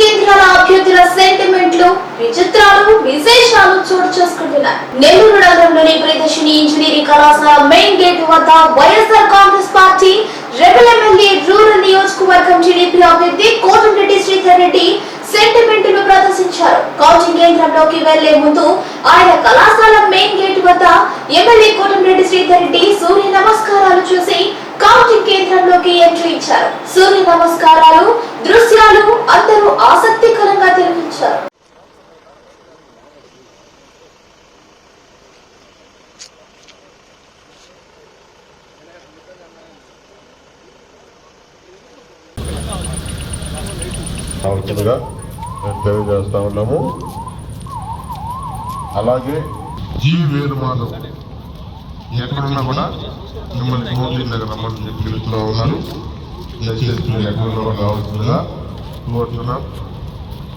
కేంద్రాల అభ్యర్థుల సెంటిమెంట్లు విచిత్రాలు విశేషాలు చోటు చేసుకుంటున్నాయి. నెల్లూరు నగరంలోని ప్రియదర్శిని ఇంజనీరింగ్ కళాశాల మెయిన్ గేట్ వద్ద YSR Congress party rebel MLA rural నియోజకవర్గం టీడీపీ అభ్యర్థి కోటంరెడ్డి శ్రీధర్ రెడ్డి సెంటిమెంట్ను ప్రదర్శించారు. కౌంటింగ్ కేంద్రంలోకి వెళ్ళే ముందు ఆయన కళాశాల మెయిన్ గేట్ వద్ద ఎమ్మెల్యే కోటంరెడ్డి శ్రీధర్ రెడ్డి సూర్య నమస్కారాలు చూసి కౌంటింగ్ కేంద్రంలోకి ఎంట్రీ ఇచ్చారు. సూర్య అవసరంగా మేము తెలియజేస్తూ ఉన్నాము. అలాగే జీ వేరు ఎక్కడున్నా కూడా మిమ్మల్ని మోదీ దగ్గర రమ్మని చెప్పి పిలుస్తూ ఉన్నారు. దయచేసి ఎక్కడున్నా కూడా రావాల్సిందిగా కోరుతున్నాం.